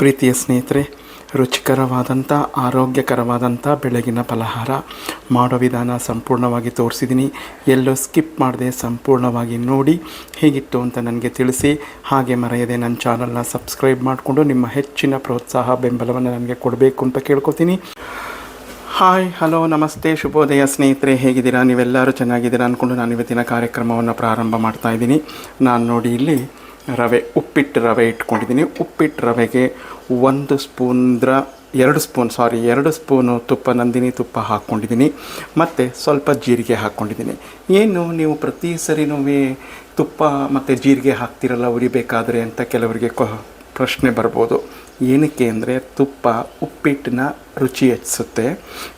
ಪ್ರೀತಿಯ ಸ್ನೇಹಿತರೆ, ರುಚಿಕರವಾದಂಥ, ಆರೋಗ್ಯಕರವಾದಂಥ ಬೆಳಗಿನ ಫಲಹಾರ ಮಾಡೋ ವಿಧಾನ ಸಂಪೂರ್ಣವಾಗಿ ತೋರಿಸಿದ್ದೀನಿ. ಎಲ್ಲೋ ಸ್ಕಿಪ್ ಮಾಡದೆ ಸಂಪೂರ್ಣವಾಗಿ ನೋಡಿ ಹೇಗಿತ್ತು ಅಂತ ನನಗೆ ತಿಳಿಸಿ. ಹಾಗೆ ಮರೆಯದೆ ನನ್ನ ಚಾನಲ್ನ ಸಬ್ಸ್ಕ್ರೈಬ್ ಮಾಡಿಕೊಂಡು ನಿಮ್ಮ ಹೆಚ್ಚಿನ ಪ್ರೋತ್ಸಾಹ, ಬೆಂಬಲವನ್ನು ನನಗೆ ಕೊಡಬೇಕು ಅಂತ ಕೇಳ್ಕೊತೀನಿ. ಹಾಯ್, ಹಲೋ, ನಮಸ್ತೆ, ಶುಭೋದಯ ಸ್ನೇಹಿತರೆ, ಹೇಗಿದ್ದೀರಾ? ನೀವೆಲ್ಲರೂ ಚೆನ್ನಾಗಿದ್ದೀರಾ? ಅಂದ್ಕೊಂಡು ನಾನು ಇವತ್ತಿನ ಕಾರ್ಯಕ್ರಮವನ್ನು ಪ್ರಾರಂಭ ಮಾಡ್ತಾ ಇದ್ದೀನಿ. ನಾನು ನೋಡಿ ಇಲ್ಲಿ ರವೆ, ಉಪ್ಪಿಟ್ಟು ರವೆ ಇಟ್ಕೊಂಡಿದ್ದೀನಿ. ಉಪ್ಪಿಟ್ಟು ರವೆಗೆ ಒಂದು ಸ್ಪೂನ್ದ್ರ ಎರಡು ಸ್ಪೂನ್ ಸಾರಿ ಎರಡು ಸ್ಪೂನು ತುಪ್ಪ, ನಂದಿನಿ ತುಪ್ಪ ಹಾಕ್ಕೊಂಡಿದ್ದೀನಿ. ಮತ್ತು ಸ್ವಲ್ಪ ಜೀರಿಗೆ ಹಾಕ್ಕೊಂಡಿದ್ದೀನಿ. ಏನು ನೀವು ಪ್ರತಿ ಸರಿನೂ ತುಪ್ಪ ಮತ್ತು ಜೀರಿಗೆ ಹಾಕ್ತಿರಲ್ಲ, ಉರಿಬೇಕಾದ್ರೆ ಅಂತ ಕೆಲವರಿಗೆ ಪ್ರಶ್ನೆ ಬರ್ಬೋದು. ಏನಕ್ಕೆ ಅಂದರೆ ತುಪ್ಪ ಉಪ್ಪಿಟ್ಟಿನ ರುಚಿ ಹೆಚ್ಚಿಸುತ್ತೆ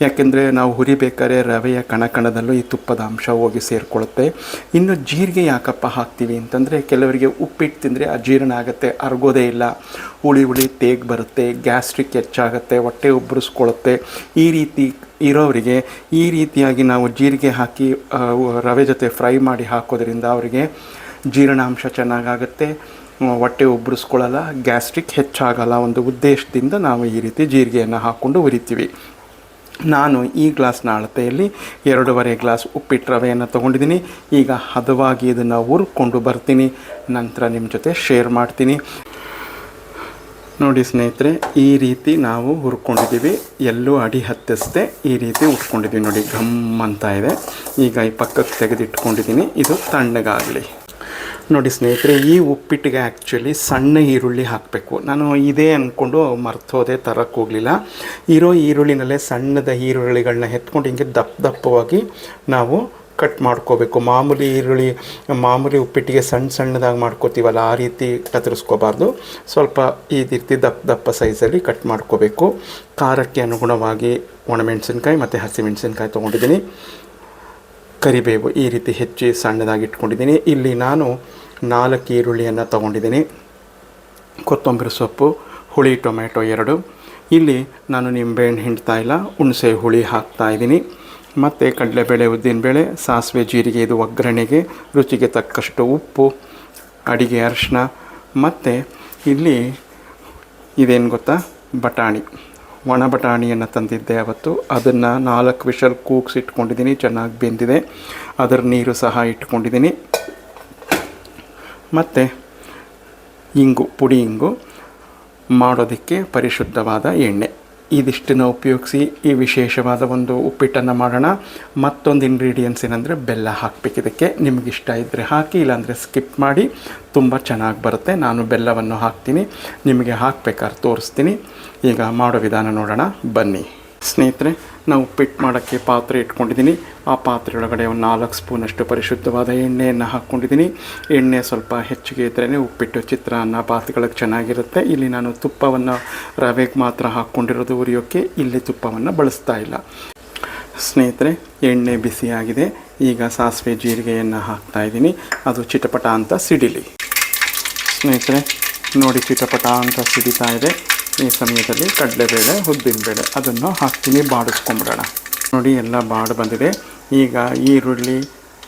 ಯಾಕೆಂದರೆ ನಾವು ಹುರಿಬೇಕಾದ್ರೆ ರವೆಯ ಕಣಕಣದಲ್ಲೂ ಈ ತುಪ್ಪದ ಅಂಶ ಹೋಗಿ ಸೇರಿಕೊಳ್ಳುತ್ತೆ. ಇನ್ನು ಜೀರಿಗೆ ಯಾಕಪ್ಪ ಹಾಕ್ತೀವಿ ಅಂತಂದರೆ ಕೆಲವರಿಗೆ ಉಪ್ಪಿಟ್ಟು ತಿಂದರೆ ಅಜೀರ್ಣ ಆಗುತ್ತೆ, ಅರ್ಗೋದೇ ಇಲ್ಲ. ಹುಳಿ ಹುಳಿ ತೇಗ್ ಬರುತ್ತೆ, ಗ್ಯಾಸ್ಟ್ರಿಕ್ ಹೆಚ್ಚಾಗುತ್ತೆ, ಹೊಟ್ಟೆ ಉಬ್ಬರಿಸ್ಕೊಳ್ಳುತ್ತೆ ಈ ರೀತಿ ಇರೋರಿಗೆ, ಈ ರೀತಿಯಾಗಿ ನಾವು ಜೀರಿಗೆ ಹಾಕಿ ರವೆ ಜೊತೆ ಫ್ರೈ ಮಾಡಿ ಹಾಕೋದ್ರಿಂದ ಅವರಿಗೆ ಜೀರ್ಣಾಂಶ ಚೆನ್ನಾಗಾಗುತ್ತೆ. ಹೊಟ್ಟೆ ಉಬ್ಬರಿಸ್ಕೊಳ್ಳಲ್ಲ ಗ್ಯಾಸ್ಟ್ರಿಕ್ ಹೆಚ್ಚಾಗಲ್ಲ ಒಂದು ಉದ್ದೇಶದಿಂದ ನಾವು ಈ ರೀತಿ ಜೀರಿಗೆಯನ್ನು ಹಾಕ್ಕೊಂಡು ಉರಿತೀವಿ. ನಾನು ಈ ಗ್ಲಾಸ್ನ ಅಳತೆಯಲ್ಲಿ ಎರಡೂವರೆ ಗ್ಲಾಸ್ ಉಪ್ಪಿಟ್ಟು ರವೆಯನ್ನು ತೊಗೊಂಡಿದ್ದೀನಿ. ಈಗ ಹದವಾಗಿ ಇದನ್ನು ಹುರ್ಕೊಂಡು ಬರ್ತೀನಿ. ನಂತರ ನಿಮ್ಮ ಜೊತೆ ಶೇರ್ ಮಾಡ್ತೀನಿ. ನೋಡಿ ಸ್ನೇಹಿತರೆ, ಈ ರೀತಿ ನಾವು ಹುರ್ಕೊಂಡಿದ್ದೀವಿ. ಎಲ್ಲೂ ಅಡಿ ಹತ್ತಿಸ್ದೆ ಈ ರೀತಿ ಉಟ್ಕೊಂಡಿದ್ದೀವಿ ನೋಡಿ ಘಮ್ ಅಂತ ಇದೆ. ಈಗ ಈ ಪಕ್ಕಕ್ಕೆ ತೆಗೆದಿಟ್ಕೊಂಡಿದ್ದೀನಿ. ಇದು ತಣ್ಣಗಾಗಲಿ. ನೋಡಿ ಸ್ನೇಹಿತರೆ, ಈ ಉಪ್ಪಿಟ್ಟಿಗೆ ಆ್ಯಕ್ಚುಲಿ ಸಣ್ಣ ಈರುಳ್ಳಿ ಹಾಕಬೇಕು. ನಾನು ಇದೇ ಅಂದ್ಕೊಂಡು ಮರ್ತೋದೆ ತರಕ್ಕೆ ಹೋಗಲಿಲ್ಲ. ಇರೋ ಈರುಳ್ಳಿನಲ್ಲೇ ಸಣ್ಣದ ಈರುಳ್ಳಿಗಳನ್ನ ಎತ್ಕೊಂಡು ಹಿಂಗೆ ದಪ್ಪ ದಪ್ಪವಾಗಿ ನಾವು ಕಟ್ ಮಾಡ್ಕೋಬೇಕು. ಮಾಮೂಲಿ ಈರುಳ್ಳಿ, ಮಾಮೂಲಿ ಉಪ್ಪಿಟ್ಟಿಗೆ ಸಣ್ಣ ಸಣ್ಣದಾಗಿ ಮಾಡ್ಕೋತೀವಲ್ಲ, ಆ ರೀತಿ ಕತ್ತರಿಸ್ಕೋಬಾರ್ದು. ಸ್ವಲ್ಪ ಈ ರೀತಿ ದಪ್ಪ ದಪ್ಪ ಸೈಜಲ್ಲಿ ಕಟ್ ಮಾಡ್ಕೋಬೇಕು. ಖಾರಕ್ಕೆ ಅನುಗುಣವಾಗಿ ಒಣಮೆಣಸಿನ್ಕಾಯಿ ಮತ್ತು ಹಸಿಮೆಣಸಿನ್ಕಾಯಿ ತೊಗೊಂಡಿದ್ದೀನಿ. ಕರಿಬೇವು ಈ ರೀತಿ ಹೆಚ್ಚಿ ಸಣ್ಣದಾಗಿ ಇಟ್ಕೊಂಡಿದ್ದೀನಿ ಇಲ್ಲಿ ನಾನು ನಾಲ್ಕು ಈರುಳ್ಳಿಯನ್ನು ತೊಗೊಂಡಿದ್ದೀನಿ. ಕೊತ್ತಂಬರಿ ಸೊಪ್ಪು, ಹುಳಿ ಟೊಮೆಟೊ ಎರಡು. ಇಲ್ಲಿ ನಾನು ನಿಂಬೆಹಣ್ಣು ಹಿಂಡ್ತಾ ಇಲ್ಲ ಹುಣಸೆ ಹುಳಿ ಹಾಕ್ತಾ ಇದ್ದೀನಿ. ಮತ್ತು ಕಡಲೆಬೇಳೆ ಉದ್ದಿನಬೇಳೆ ಸಾಸಿವೆ ಜೀರಿಗೆ, ಇದು ಒಗ್ಗರಣೆಗೆ ರುಚಿಗೆ ತಕ್ಕಷ್ಟು ಉಪ್ಪು, ಅಡಿಗೆ ಅರಿಶಿನ, ಮತ್ತು ಇಲ್ಲಿ ಇದೇನು ಗೊತ್ತಾ? ಬಟಾಣಿ. ಒಣ ಬಟಾಣಿಯನ್ನು ತಂದಿದ್ದೆ ಅವತ್ತು. ಅದನ್ನು ನಾಲ್ಕು ವಿಷಲ್ ಕೂಗ್ಸಿ ಇಟ್ಕೊಂಡಿದ್ದೀನಿ, ಚೆನ್ನಾಗಿ ಬೆಂದಿದೆ. ಅದರ ನೀರು ಸಹ ಇಟ್ಕೊಂಡಿದ್ದೀನಿ. ಮತ್ತು ಇಂಗು, ಪುಡಿ ಇಂಗು ಮಾಡೋದಕ್ಕೆ ಪರಿಶುದ್ಧವಾದ ಎಣ್ಣೆ. ಇದಿಷ್ಟನ್ನು ಉಪಯೋಗಿಸಿ ಈ ವಿಶೇಷವಾದ ಒಂದು ಉಪ್ಪಿಟ್ಟನ್ನು ಮಾಡೋಣ. ಮತ್ತೊಂದು ಇಂಗ್ರೀಡಿಯೆಂಟ್ಸ್ ಏನಂದರೆ ಬೆಲ್ಲ ಹಾಕಬೇಕು ಇದಕ್ಕೆ. ನಿಮಗೆ ಇಷ್ಟ ಇದ್ದರೆ ಹಾಕಿ, ಇಲ್ಲಾಂದರೆ ಸ್ಕಿಪ್ ಮಾಡಿ. ತುಂಬ ಚೆನ್ನಾಗಿ ಬರುತ್ತೆ. ನಾನು ಬೆಲ್ಲವನ್ನು ಹಾಕ್ತೀನಿ. ನಿಮಗೆ ಹಾಕಬೇಕಾದ್ರೆ ತೋರಿಸ್ತೀನಿ. ಈಗ ಮಾಡೋ ವಿಧಾನ ನೋಡೋಣ. ಬನ್ನಿ. ಸ್ನೇಹಿತರೆ, ನಾವು ಉಪ್ಪಿಟ್ಟು ಮಾಡೋಕ್ಕೆ ಪಾತ್ರೆ ಇಟ್ಕೊಂಡಿದ್ದೀನಿ. ಆ ಪಾತ್ರೆ ಒಳಗಡೆ ಒಂದು ನಾಲ್ಕು ಸ್ಪೂನಷ್ಟು ಪರಿಶುದ್ಧವಾದ ಎಣ್ಣೆಯನ್ನು ಹಾಕ್ಕೊಂಡಿದ್ದೀನಿ. ಎಣ್ಣೆ ಸ್ವಲ್ಪ ಹೆಚ್ಚಿಗೆ ಇದ್ರೇ ಉಪ್ಪಿಟ್ಟು, ಚಿತ್ರಾನ್ನ ಪಾತ್ರೆಗಳಿಗೆ ಚೆನ್ನಾಗಿರುತ್ತೆ. ಇಲ್ಲಿ ನಾನು ತುಪ್ಪವನ್ನು ರವೆಗೆ ಮಾತ್ರ ಹಾಕ್ಕೊಂಡಿರೋದು ಉರಿಯೋಕ್ಕೆ. ಇಲ್ಲಿ ತುಪ್ಪವನ್ನು ಬಳಸ್ತಾ ಇಲ್ಲ. ಸ್ನೇಹಿತರೆ, ಎಣ್ಣೆ ಬಿಸಿಯಾಗಿದೆ. ಈಗ ಸಾಸಿವೆ ಜೀರಿಗೆಯನ್ನು ಹಾಕ್ತಾ ಇದ್ದೀನಿ. ಅದು ಚಿಟಪಟ ಅಂತ ಸಿಡಿಲಿ. ಸ್ನೇಹಿತರೆ, ನೋಡಿ ಚಿಟಪಟ ಅಂತ ಸಿಡಿತಾ ಇದೆ. ಈ ಸಮಯದಲ್ಲಿ ಕಡಲೆಬೇಳೆ, ಉದ್ದಿನಬೇಳೆ ಅದನ್ನು ಹಾಕ್ತೀನಿ ಬಾಡಿಸ್ಕೊಂಬಿಡೋಣ. ನೋಡಿ, ಎಲ್ಲ ಬಾಡು ಬಂದಿದೆ. ಈಗ ಈರುಳ್ಳಿ,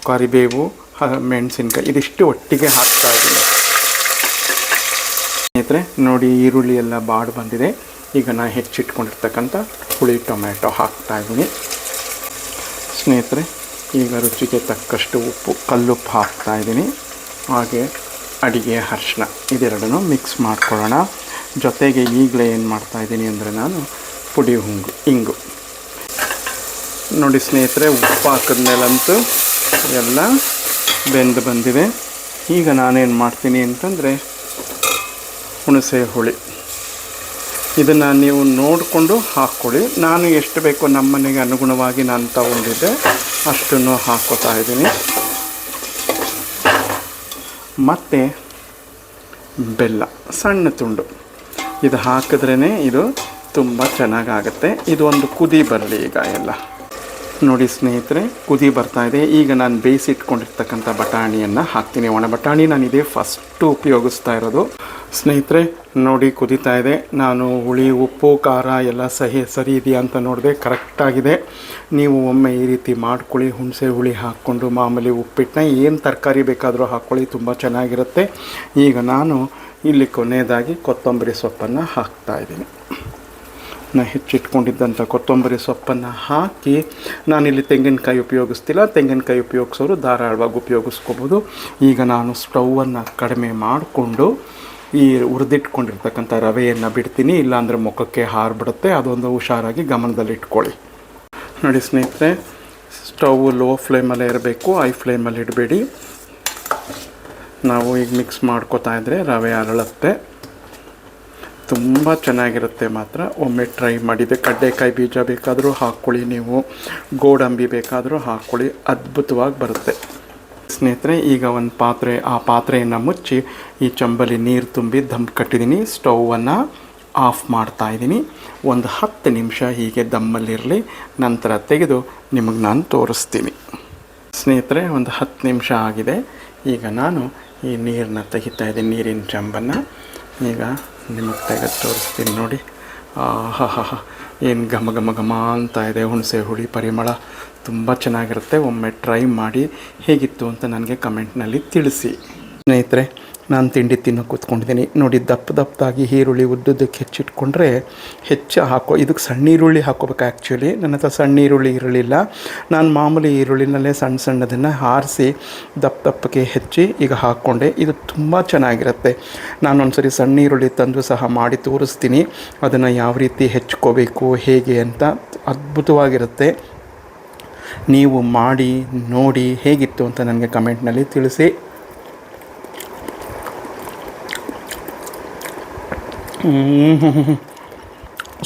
ಕರಿಬೇವು ಮೆಣಸಿನ್ಕಾಯಿ ಇದಿಷ್ಟು ಒಟ್ಟಿಗೆ ಹಾಕ್ತಾ ಇದ್ದೀನಿ. ಸ್ನೇಹಿತರೆ, ನೋಡಿ, ಈರುಳ್ಳಿ ಎಲ್ಲ ಬಾಡು ಬಂದಿದೆ. ಈಗ ನಾನು ಹೆಚ್ಚಿಟ್ಕೊಂಡಿರ್ತಕ್ಕಂಥ ಹುಳಿ ಟೊಮೆಟೊ ಹಾಕ್ತಾ ಇದ್ದೀನಿ. ಸ್ನೇಹಿತರೆ, ಈಗ ರುಚಿಗೆ ತಕ್ಕಷ್ಟು ಉಪ್ಪು, ಕಲ್ಲುಪ್ಪು ಹಾಕ್ತಾ ಇದ್ದೀನಿ. ಹಾಗೆ ಅಡಿಗೆ ಅರಿಶಿನ ಇದೆರಡನ್ನು ಮಿಕ್ಸ್ ಮಾಡ್ಕೊಳ್ಳೋಣ. ಜೊತೆಗೆ ಈಗಲೇ ಏನು ಮಾಡ್ತಾ ಇದ್ದೀನಿ ಅಂದರೆ ನಾನು ಪುಡಿ ಹುಂಗು, ಇಂಗು. ನೋಡಿ ಸ್ನೇಹಿತರೆ, ಉಪ್ಪು ಹಾಕಿದ್ಮೇಲಂತೂ ಎಲ್ಲ ಬೆಂದು ಬಂದಿದೆ ಈಗ ನಾನೇನು ಮಾಡ್ತೀನಿ ಅಂತಂದರೆ ಹುಣಸೆ ಹುಳಿ. ಇದನ್ನು ನೀವು ನೋಡಿಕೊಂಡು ಹಾಕ್ಕೊಳ್ಳಿ. ನಾನು ಎಷ್ಟು ಬೇಕೋ ನಮ್ಮ ಮನೆಗೆ ಅನುಗುಣವಾಗಿ ನಾನು ತಗೊಂಡಿದ್ದೆ, ಅಷ್ಟನ್ನು ಹಾಕ್ಕೋತಾ ಇದ್ದೀನಿ. ಮತ್ತು ಬೆಲ್ಲ, ಸಣ್ಣ ತುಂಡು. ಇದು ಹಾಕಿದ್ರೇ ಇದು ತುಂಬ ಚೆನ್ನಾಗಾಗುತ್ತೆ. ಇದು ಒಂದು ಕುದಿ ಬರಲಿ ಈಗ ಎಲ್ಲ. ನೋಡಿ ಸ್ನೇಹಿತರೆ, ಕುದಿ ಬರ್ತಾ ಇದೆ. ಈಗ ನಾನು ಬೇಯಿಸಿಟ್ಕೊಂಡಿರ್ತಕ್ಕಂಥ ಬಟಾಣಿಯನ್ನು ಹಾಕ್ತೀನಿ. ಒಣ ಬಟಾಣಿ ನಾನು ಇದೇ ಫಸ್ಟು ಉಪಯೋಗಿಸ್ತಾ ಇರೋದು. ಸ್ನೇಹಿತರೆ, ನೋಡಿ ಕುದೀತಾ ಇದೆ. ನಾನು ಹುಳಿ, ಉಪ್ಪು, ಖಾರ ಎಲ್ಲ ಸಹಿ ಸರಿ ಇದೆಯಾ ಅಂತ ನೋಡಿದೆ ಕರೆಕ್ಟಾಗಿದೆ ನೀವು ಒಮ್ಮೆ ಈ ರೀತಿ ಮಾಡ್ಕೊಳ್ಳಿ. ಹುಣಸೆ ಹುಳಿ ಹಾಕ್ಕೊಂಡು ಮಾಮೂಲಿ ಉಪ್ಪಿಟ್ಟನ್ನ ಏನು ತರಕಾರಿ ಬೇಕಾದರೂ ಹಾಕ್ಕೊಳ್ಳಿ. ತುಂಬ ಚೆನ್ನಾಗಿರುತ್ತೆ. ಈಗ ನಾನು ಇಲ್ಲಿ ಕೊನೆಯದಾಗಿ ಕೊತ್ತಂಬರಿ ಸೊಪ್ಪನ್ನು ಹಾಕ್ತಾಯಿದ್ದೀನಿ ನಾ ಹೆಚ್ಚಿಟ್ಕೊಂಡಿದ್ದಂಥ ಕೊತ್ತಂಬರಿ ಸೊಪ್ಪನ್ನು ಹಾಕಿ ನಾನಿಲ್ಲಿ ತೆಂಗಿನಕಾಯಿ ಉಪಯೋಗಿಸ್ತಿಲ್ಲ. ತೆಂಗಿನಕಾಯಿ ಉಪಯೋಗಿಸೋರು ಧಾರಾಳವಾಗಿ ಉಪಯೋಗಿಸ್ಕೋಬೋದು. ಈಗ ನಾನು ಸ್ಟೌವನ್ನು ಕಡಿಮೆ ಮಾಡಿಕೊಂಡು ಈ ಉರಿದಿಟ್ಕೊಂಡಿರ್ತಕ್ಕಂಥ ರವೆಯನ್ನು ಬಿಡ್ತೀನಿ. ಇಲ್ಲಾಂದರೆ ಮುಖಕ್ಕೆ ಹಾರಿಬಿಡುತ್ತೆ ಅದೊಂದು ಹುಷಾರಾಗಿ ಗಮನದಲ್ಲಿಟ್ಕೊಳ್ಳಿ ನೋಡಿ ಸ್ನೇಹಿತರೆ, ಸ್ಟವ್ ಲೋ ಫ್ಲೇಮಲ್ಲೇ ಇರಬೇಕು. ಐ ಫ್ಲೇಮಲ್ಲಿ ಇಡಬೇಡಿ. ನಾವು ಈಗ ಮಿಕ್ಸ್ ಮಾಡ್ಕೋತಾ ಇದ್ದರೆ ರವೆ ಅರಳುತ್ತೆ ತುಂಬ ಚೆನ್ನಾಗಿರುತ್ತೆ ಮಾತ್ರ. ಒಮ್ಮೆ ಟ್ರೈ ಮಾಡಿದೆ ಕಡ್ಡೆಕಾಯಿ ಬೀಜ ಬೇಕಾದರೂ ಹಾಕ್ಕೊಳ್ಳಿ ನೀವು. ಗೋಡಂಬಿ ಬೇಕಾದರೂ ಹಾಕ್ಕೊಳ್ಳಿ. ಅದ್ಭುತವಾಗಿ ಬರುತ್ತೆ. ಸ್ನೇಹಿತರೆ, ಈಗ ಒಂದು ಪಾತ್ರೆ, ಆ ಪಾತ್ರೆಯನ್ನು ಮುಚ್ಚಿ ಈ ಚಂಬಲಿ ನೀರು ತುಂಬಿ ದಮ್ ಕಟ್ಟಿದ್ದೀನಿ ಸ್ಟೌವನ್ನು ಆಫ್ ಮಾಡ್ತಾ ಇದ್ದೀನಿ. ಒಂದು ಹತ್ತು ನಿಮಿಷ ಹೀಗೆ ದಮ್ಮಲ್ಲಿರಲಿ. ನಂತರ ತೆಗೆದು ನಿಮಗೆ ನಾನು ತೋರಿಸ್ತೀನಿ. ಸ್ನೇಹಿತರೆ, ಒಂದು ಹತ್ತು ನಿಮಿಷ ಆಗಿದೆ. ಈಗ ನಾನು ಈ ನೀರನ್ನ ತೆಗಿತಾ ಇದೆ, ನೀರಿನ ಚಂಬನ್ನು. ಈಗ ನಿಮಗೆ ತೆಗೆದು ತೋರಿಸ್ತೀನಿ ನೋಡಿ. ಹಾ ಹಾ ಹಾ. ಏನು ಘಮ ಘಮ ಘಮ ಅಂತ ಇದೆ, ಹುಣಸೆ ಹುಳಿ, ಪರಿಮಳ. ತುಂಬ ಚೆನ್ನಾಗಿರುತ್ತೆ. ಒಮ್ಮೆ ಟ್ರೈ ಮಾಡಿ ಹೇಗಿತ್ತು ಅಂತ ನನಗೆ ಕಮೆಂಟ್ನಲ್ಲಿ ತಿಳಿಸಿ. ಸ್ನೇಹಿತರೆ ನಾನು ತಿಂಡಿ ತಿನ್ನೋ ಕೂತ್ಕೊಂಡಿದ್ದೀನಿ. ನೋಡಿ, ದಪ್ಪ ದಪ್ಪದಾಗಿ ಈರುಳ್ಳಿ ಉದ್ದುದಕ್ಕೆ ಹೆಚ್ಚಿಟ್ಕೊಂಡ್ರೆ ಹೆಚ್ಚು ಹಾಕೋ, ಇದಕ್ಕೆ ಸಣ್ಣ ಈರುಳ್ಳಿ ಹಾಕೋಬೇಕು ಆ್ಯಕ್ಚುಲಿ ನನ್ನ ಹತ್ರ ಸಣ್ಣ ಈರುಳ್ಳಿ ಇರಲಿಲ್ಲ ನಾನು ಮಾಮೂಲಿ ಈರುಳ್ಳಿನಲ್ಲೇ ಸಣ್ಣ ಸಣ್ಣದನ್ನು ಆರಿಸಿ ದಪ್ಪ ದಪ್ಪಕ್ಕೆ ಹೆಚ್ಚಿ ಈಗ ಹಾಕ್ಕೊಂಡೆ. ಇದು ತುಂಬ ಚೆನ್ನಾಗಿರುತ್ತೆ. ನಾನು ಒಂದ್ಸರಿ ಸಣ್ಣ ಈರುಳ್ಳಿ ತಂದು ಸಹ ಮಾಡಿ ತೋರಿಸ್ತೀನಿ. ಅದನ್ನು ಯಾವ ರೀತಿ ಹೆಚ್ಕೋಬೇಕು ಹೇಗೆ ಅಂತ ಅದ್ಭುತವಾಗಿರುತ್ತೆ. ನೀವು ಮಾಡಿ, ನೋಡಿ ಹೇಗಿತ್ತು ಅಂತ ನನಗೆ ಕಮೆಂಟ್ನಲ್ಲಿ ತಿಳಿಸಿ.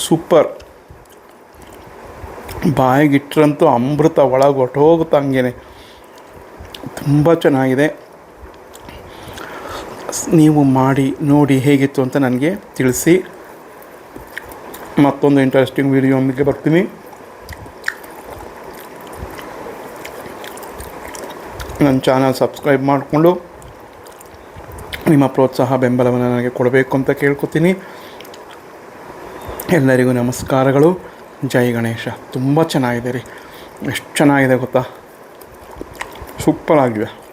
ಸೂಪರ್. ಬಾಯಿಗಿಟ್ರಂತೂ ಅಮೃತ ಒಳಗೆ ಹೊಟ್ಟೋಗುತ್ತಂಗೆ ತುಂಬ ಚೆನ್ನಾಗಿದೆ. ನೀವು ಮಾಡಿ, ನೋಡಿ ಹೇಗಿತ್ತು ಅಂತ ನನಗೆ ತಿಳಿಸಿ. ಮತ್ತೊಂದು ಇಂಟ್ರೆಸ್ಟಿಂಗ್ ವಿಡಿಯೋಂದಿಗೆ ಬರ್ತೀನಿ. ನನ್ನ ಚಾನಲ್ ಸಬ್ಸ್ಕ್ರೈಬ್ ಮಾಡಿಕೊಂಡು. ನಿಮ್ಮ ಪ್ರೋತ್ಸಾಹ ಬೆಂಬಲವನ್ನು ನನಗೆ ಕೊಡಬೇಕು ಅಂತ ಕೇಳ್ಕೊತೀನಿ. ಎಲ್ಲರಿಗೂ ನಮಸ್ಕಾರಗಳು. ಜೈ ಗಣೇಶ. ತುಂಬ ಚೆನ್ನಾಗಿದೆ ರೀ. ಎಷ್ಟು ಚೆನ್ನಾಗಿದೆ ಗೊತ್ತಾ? ಸೂಪರ್ ಆಗಿವೆ.